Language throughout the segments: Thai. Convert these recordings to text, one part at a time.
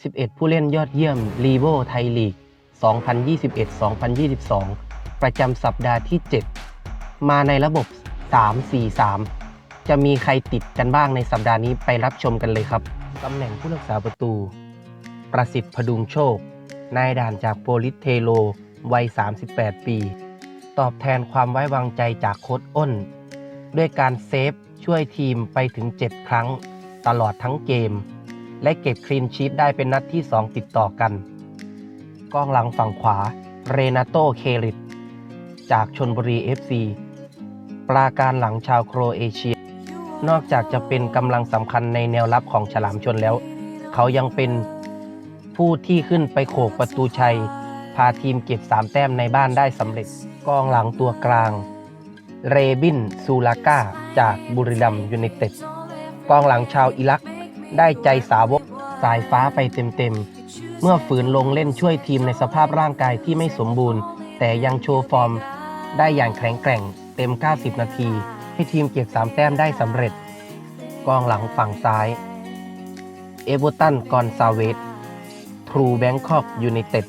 11 ผู้เล่นยอดเยี่ยมลีโวไทยลีก 2021-2022 ประจำสัปดาห์ที่ 7 มาในระบบ 3-4-3 จะมีใครติดกันบ้างในสัปดาห์นี้ไปรับชมกันเลยครับตำแหน่งผู้รักษาประตู ประสิทธิ์พดุงโชค นายด่านจากโปลิสเทโล วัย 38 ปี ตอบแทนความไว้วางใจจากโค้ชอ้น ด้วยการเซฟช่วยทีมไปถึง 7 ครั้งตลอดทั้งเกม และเก็บคลีนชีตได้เป็นนัดที่ 2 ติดต่อกัน กองหลังฝั่งขวาเรนาโตเคริตจากชนบุรี FC ปราการหลังชาวโครเอเชีย นอกจากจะเป็นกำลังสำคัญในแนวรับของฉลามชนแล้ว เขายังเป็นผู้ที่ขึ้นไปโขกประตูชัย พาทีมเก็บ 3 แต้มในบ้านได้สำเร็จ กองหลังตัวกลาง เรบินซูลาก้าจากบุรีรัมย์ยูไนเต็ด กองหลังชาวอิรักได้ใจสาวก สายฟ้าไปเต็มๆ เมื่อฝืนลงเล่นช่วยทีมในสภาพร่างกายที่ไม่สมบูรณ์ แต่ยังโชว์ฟอร์ม ได้อย่างแข็งแกร่ง เต็ม 90 นาที ให้ทีมเก็บ 3 แต้มได้สำเร็จ กองหลังฝั่งซ้าย เอเวอร์ตัน กอนซาเวสทรูแบงคอกยูไนเต็ด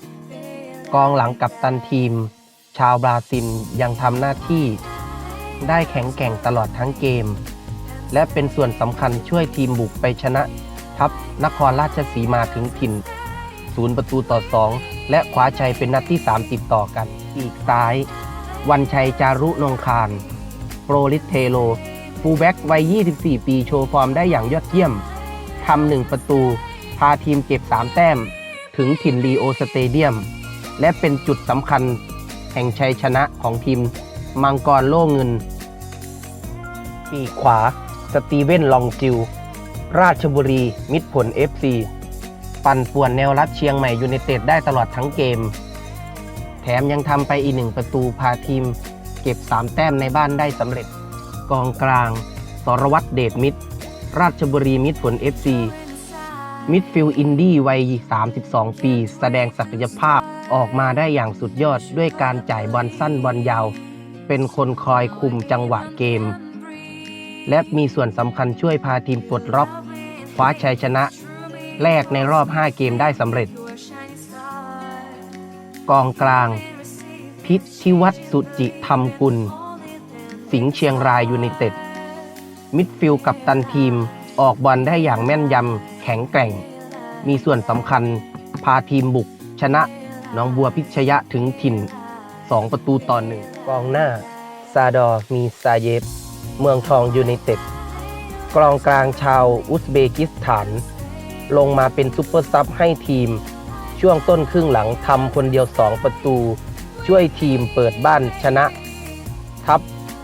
กองหลังกับตันทีม ชาวบราซิลยังทำหน้าที่ ได้แข็งแกร่งตลอดทั้งเกม และเป็นส่วนสำคัญช่วยทีมบุกไปชนะ ทัพนครราชสีมาถึงถิ่นศูนย์ประตูต่อ 2 และคว้าชัยเป็นนัดที่ 3 ติดต่อกัน อีกซ้าย วันชัยจารุนงคาร โปรลิสเทโล ฟูแบ็กวัย 24 ปีโชว์ฟอร์มได้อย่างยอดเยี่ยม ทำหนึ่งประตู พาทีมเก็บ 3 แต้ม ถึงถิ่นลีโอสเตเดียม และเป็นจุดสำคัญแห่งชัยชนะของทีม มังกรโล่เงิน ปีกขวา สตีเวนลองจิว ราชบุรี มิตรผล FC ปั่นป่วนแนวรับเชียงใหม่ยูไนเต็ดได้ตลอดทั้งเกม แถมยังทำไปอีกหนึ่งประตูพาทีม เก็บ 3 แต้มในบ้านได้สำเร็จ กองกลาง สรวัตรเดชมิตร ราชบุรีมิตรผล FC มิดฟิลด์อินดี้วัย 32 ปี แสดงศักยภาพออกมาได้อย่างสุดยอดด้วยการจ่ายบอลสั้นบอลยาว เป็นคนคอยคุมจังหวะเกม และมีส่วนสำคัญช่วยพาทีมปลดล็อก คว้าชัยชนะแรกในรอบ 5 เกมได้สำเร็จ กองกลาง พิธิวัตสุจิธรรมกุล สิงห์เชียงรายยูไนเต็ด มิดฟิลด์กับตันทีมออกบอลได้อย่างแม่นยำแข็งแกร่ง มีส่วนสำคัญพาทีมบุก ชนะน้องบัวพิชยะถึงถิ่น 2 ประตูต่อหนึ่งกองหน้า ซาดอมีซาเยฟเมืองทองยูไนเต็ด กองกลางชาวอุซเบกิสถาน ลงมาเป็นซุปเปอร์ซับให้ทีม ช่วงต้นครึ่งหลังทำคนเดียว 2 ประตู ช่วยทีมเปิดบ้านชนะ ทับ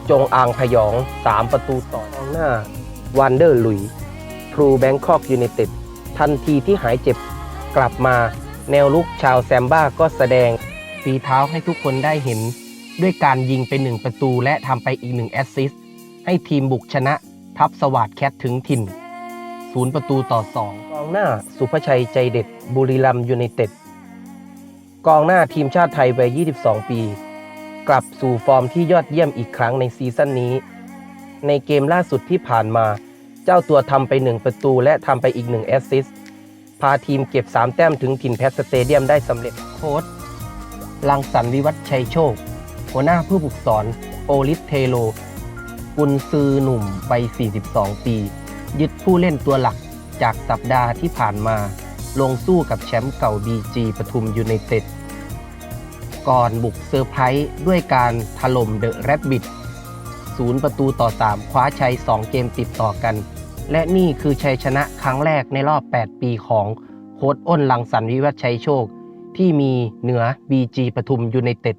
จงอางพยอง 3 ประตูต่อกองหน้าวันเดอร์ลุยทรูแบงคอกยูไนเต็ดทันทีที่หายเจ็บกลับมาแนวลุกชาวแซมบ้าก็แสดงฝีเท้าให้ทุกคนได้เห็น ด้วยการยิงไปหนึ่งประตูและทำไปอีกหนึ่งแอสซิสต์ให้ทีมบุกชนะ ทัพสวัสดแคทถึงถิ่นศูนย์ประตูต่อ2กองหน้าสุภชัยใจเด็ด บุรีรัมยูไนเต็ดกองหน้าทีมชาติไทยวัย 22 ปี กลับสู่ฟอร์มที่ยอดเยี่ยมอีกครั้งในซีซั่นนี้ ในเกมล่าสุดที่ผ่านมา เจ้าตัวทำไป 1 ประตูและทำไปอีก 1 แอสซิสต์พาทีมเก็บ 3 แต้มถึงถิ่นแพทสเตเดียมได้สำเร็จโค้ชลังสรรวิวัฒชัยโชค หัวหน้าผู้ฝึกสอน โอลิสเทโล กุนซือหนุ่มวัย 42 ปี ยึดผู้เล่นตัวหลักจากสัปดาห์ที่ผ่านมา ลงสู้กับแชมป์เก่า BG ปทุมยูไนเต็ด ก่อนบุกเซอร์ไพรส์ด้วยการถล่มเดอะแรบบิทศูนย์ประตูต่อ 3 คว้าชัย 2 เกมติดต่อกัน และนี่คือชัยชนะครั้งแรกในรอบ 8 ปีของโค้ดอ้นลังสรรค์วิวัฒชัยโชค ที่มีเหนือ BG ปทุมยูไนเต็ด